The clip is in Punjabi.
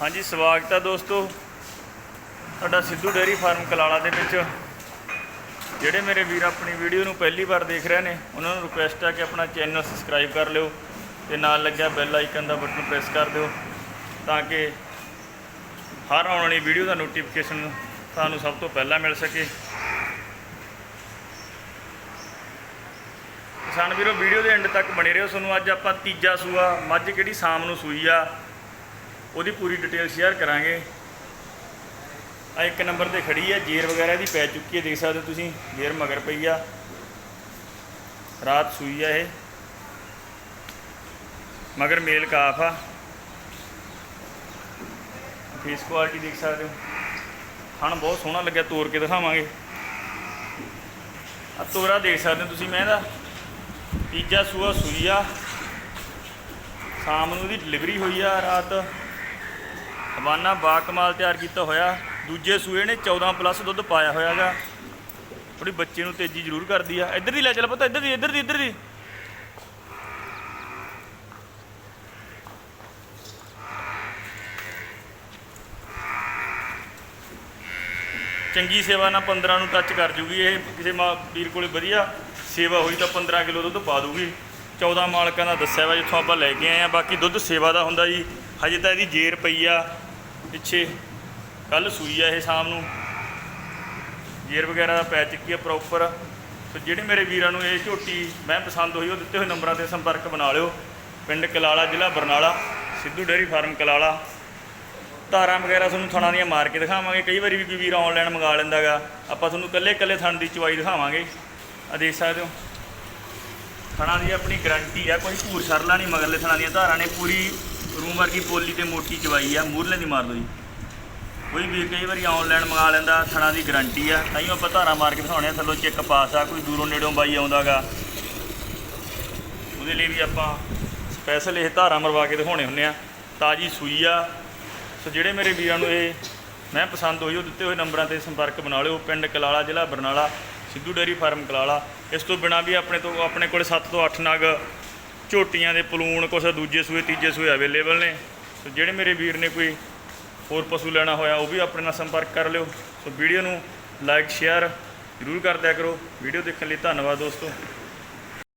ਹਾਂਜੀ, ਸਵਾਗਤ ਹੈ ਦੋਸਤੋ। ਤੁਹਾਡਾ ਸਿੱਧੂ ਡੇਅਰੀ ਫਾਰਮ ਕਲਾਲਾ ਦੇ ਵਿੱਚ। ਜਿਹੜੇ ਮੇਰੇ ਵੀਰ ਆਪਣੀ ਵੀਡੀਓ ਨੂੰ ਪਹਿਲੀ ਵਾਰ ਦੇਖ ਰਹੇ ਨੇ, ਉਹਨਾਂ ਨੂੰ ਰਿਕੁਐਸਟ ਹੈ ਕਿ ਆਪਣਾ ਚੈਨਲ ਸਬਸਕ੍ਰਾਈਬ ਕਰ ਲਿਓ ਤੇ ਨਾਲ ਲੱਗਿਆ ਬੈਲ ਆਈਕਨ ਦਾ ਬਟਨ ਪ੍ਰੈਸ ਕਰ ਦਿਓ ਤਾਂ ਕਿ ਹਰ ਆਉਣ ਵਾਲੀ ਵੀਡੀਓ ਦਾ ਨੋਟੀਫਿਕੇਸ਼ਨ ਤੁਹਾਨੂੰ ਸਭ ਤੋਂ ਪਹਿਲਾਂ ਮਿਲ ਸਕੇ। ਕਿਸਾਨ ਵੀਰੋ, ਵੀਡੀਓ ਦੇ ਐਂਡ ਤੱਕ ਬਣੇ ਰਹੋ। ਤੁਹਾਨੂੰ ਅੱਜ ਆਪਾਂ ਤੀਜਾ ਸੂਆ, ਮੱਝ ਕਿਹੜੀ ਸ਼ਾਮ ਨੂੰ ਸੂਈ ਆ? ਉਹਦੀ ਪੂਰੀ ਡਿਟੇਲ ਸ਼ੇਅਰ ਕਰਾਂਗੇ। ਆ ਇੱਕ ਨੰਬਰ ਤੇ ਖੜੀ ਹੈ ਜੇਰ ਵਗੈਰਾ ਦੀ ਪੈ ਚੁੱਕੀ ਹੈ, ਦੇਖ ਸਕਦੇ ਹੋ ਤੁਸੀਂ ਜੇਰ ਮਗਰ ਪਈ ਆ। ਰਾਤ ਸੂਈ ਆ ਇਹ। ਮਗਰ ਮੇਲ ਕਾਫ ਆ। ਫੇਸ ਕੁਆਲਿਟੀ ਦੇਖ ਸਕਦੇ ਹੋ। ਹਣ ਬਹੁਤ ਸੋਹਣਾ ਲੱਗਿਆ ਤੋੜ ਕੇ ਦਿਖਾਵਾਂਗੇ। ਆ ਤੋਰਾ ਦੇਖ ਸਕਦੇ ਹੋ ਤੁਸੀਂ ਮੈਂ ਇਹਦਾ। ਤੀਜਾ ਸੂਆ ਸੂਈ ਆ। ਸ਼ਾਮ ਨੂੰ ਇਹਦੀ ਡਿਲੀਵਰੀ ਹੋਈ ਆ ਰਾਤ। ਹਵਾਨਾ ਬਾਕਮਾਲ ਤਿਆਰ ਕੀਤਾ ਹੋਇਆ। ਦੂਜੇ ਸੂਏ ਨੇ 14 ਪਲੱਸ ਦੁੱਧ ਪਾਇਆ ਹੋਇਆਗਾ। ਥੋੜੀ ਬੱਚੇ ਨੂੰ ਤੇਜ਼ੀ ਜ਼ਰੂਰ ਕਰਦੀ ਆ। ਇੱਧਰ ਦੀ ਲੈ ਚੱਲ ਪਤਾ, ਇੱਧਰ ਦੀ ਇੱਧਰ ਦੀ ਇੱਧਰ ਦੀ। ਚੰਗੀ ਸੇਵਾ ਨਾਲ 15 ਨੂੰ ਟੱਚ ਕਰ ਜੂਗੀ ਇਹ। ਕਿਸੇ ਮਾ ਵੀਰ ਕੋਲੇ ਵਧੀਆ ਸੇਵਾ ਹੋਈ ਤਾਂ 15 ਕਿਲੋ ਦੁੱਧ ਪਾ ਦੂਗੀ। 14 ਮਾਲਕਾਂ ਦਾ ਦੱਸਿਆ ਵਾ ਜਿੱਥੋਂ ਆਪਾਂ ਲੈ ਕੇ ਆਏ ਆ। ਬਾਕੀ ਦੁੱਧ ਸੇਵਾ ਦਾ ਹੁੰਦਾ ਜੀ। ਹਜੇ ਤਾਂ ਇਹਦੀ ਜੇਰ ਪਈ ਆ। ਪਿੱਛੇ ਕੱਲ ਸੂਈ ਆ ਇਹ ਸ਼ਾਮ ਨੂੰ। ਜੇਰ ਵਗੈਰਾ ਦਾ ਪੈ ਚੁੱਕੀ ਆ ਪ੍ਰੋਪਰ ਸੋ ਜਿਹੜੇ ਮੇਰੇ ਵੀਰਾਂ ਨੂੰ ਇਹ ਝੋਟੀ ਮੈਂ ਪਸੰਦ ਹੋਈ, ਉਹ ਦਿੱਤੇ ਹੋਏ ਨੰਬਰਾਂ ਤੇ ਸੰਪਰਕ ਬਣਾ ਲਿਓ। ਪਿੰਡ ਕਲਾਲਾ, ਜ਼ਿਲ੍ਹਾ ਬਰਨਾਲਾ, ਸਿੱਧੂ ਡੇਅਰੀ ਫਾਰਮ ਕਲਾਲਾ। ਧਾਰਾਂ ਵਗੈਰਾ ਤੁਹਾਨੂੰ ਥਣਾ ਦੀਆਂ ਮਾਰ ਕੇ ਦਿਖਾਵਾਂਗੇ। ਕਈ ਵਾਰੀ ਵੀ ਕੋਈ ਵੀਰ ਆਨਲਾਈਨ ਮੰਗਾ ਲੈਂਦਾਗਾ ਆਪਾਂ ਤੁਹਾਨੂੰ ਕੱਲੇ ਕੱਲੇ ਥਣ ਦੀ ਚਵਾਈ ਦਿਖਾਵਾਂਗੇ। ਆ ਦੇਖ ਸਕਦੇ ਹੋ। ਥਣਾਂ ਦੀ ਆਪਣੀ ਗਾਰੰਟੀ ਆ, ਕੋਈ ਘੂਰ ਸਰਲਾ ਨਹੀਂ ਮਗਰਲੇ ਥਣਾ ਦੀਆਂ ਧਾਰਾਂ ਨੇ। ਪੂਰੀ ਰੂਮ ਵਰਗੀ ਪੋਲੀ ਤੇ ਮੋਟੀ ਚਵਾਈ ਆ ਮੂਰਲੇ ਦੀ ਮਾਰ ਲਓ ਜੀ। ਕੋਈ ਵੀਰ ਕਈ ਵਾਰੀ ਆਨਲਾਈਨ ਮੰਗਾ ਲੈਂਦਾ, ਥਣਾ ਦੀ ਗਾਰੰਟੀ ਆ। ਤਾਂ ਹੀ ਆਪਾਂ ਧਾਰਾ ਮਾਰ ਕੇ ਦਿਖਾਉਣੇ ਆ, ਥੱਲੋਂ ਚੈੱਕ ਪਾਸ ਆ, ਕੋਈ ਦੂਰੋਂ ਨੇੜੋਂ ਬਾਈ ਆਉਂਦਾਗਾ। ਉਹਦੇ ਲਈ ਵੀ ਆਪਾਂ ਸਪੈਸ਼ਲ ਇਹ ਧਾਰਾ ਮਰਵਾ ਕੇ ਦਿਖਾਉਣੇ ਹੁੰਨੇ ਆ। ਤਾਜੀ ਸੂਈ ਆ। ਸੋ ਜਿਹੜੇ ਮੇਰੇ ਵੀਰਾਂ ਨੂੰ ਇਹ ਮੈਂ ਪਸੰਦ ਹੋਈ, ਉਹ ਦਿੱਤੇ ਹੋਏ ਨੰਬਰਾਂ ਤੇ ਸੰਪਰਕ ਬਣਾ ਲਿਓ। ਪਿੰਡ ਕਲਾਲਾ ਜ਼ਿਲ੍ਹਾ ਬਰਨਾਲਾ, ਸਿੱਧੂ ਡੇਅਰੀ ਫਾਰਮ ਕਲਾਲਾ। ਇਸ ਤੋਂ ਬਿਨਾ ਵੀ ਆਪਣੇ ਤੋਂ, ਆਪਣੇ ਕੋਲ 7 ਤੋਂ 8 ਨਗ ਝੋਟੀਆਂ ਦੇ ਪਲੂਣ ਕੁਛ ਦੂਜੇ ਸੂਏ, ਤੀਜੇ ਸੂਏ ਅਵੇਲੇਬਲ ਨੇ। ਸੋ ਜਿਹੜੇ ਮੇਰੇ ਵੀਰ ਨੇ ਕੋਈ ਹੋਰ ਪਸ਼ੂ ਲੈਣਾ ਹੋਇਆ, ਉਹ ਵੀ ਆਪਣੇ ਨਾਲ ਸੰਪਰਕ ਕਰ ਲਿਓ। ਸੋ ਵੀਡੀਓ ਨੂੰ ਲਾਈਕ ਸ਼ੇਅਰ ਜ਼ਰੂਰ ਕਰ ਦਿਆ ਕਰੋ। ਵੀਡੀਓ ਦੇਖਣ ਲਈ ਧੰਨਵਾਦ ਦੋਸਤੋ।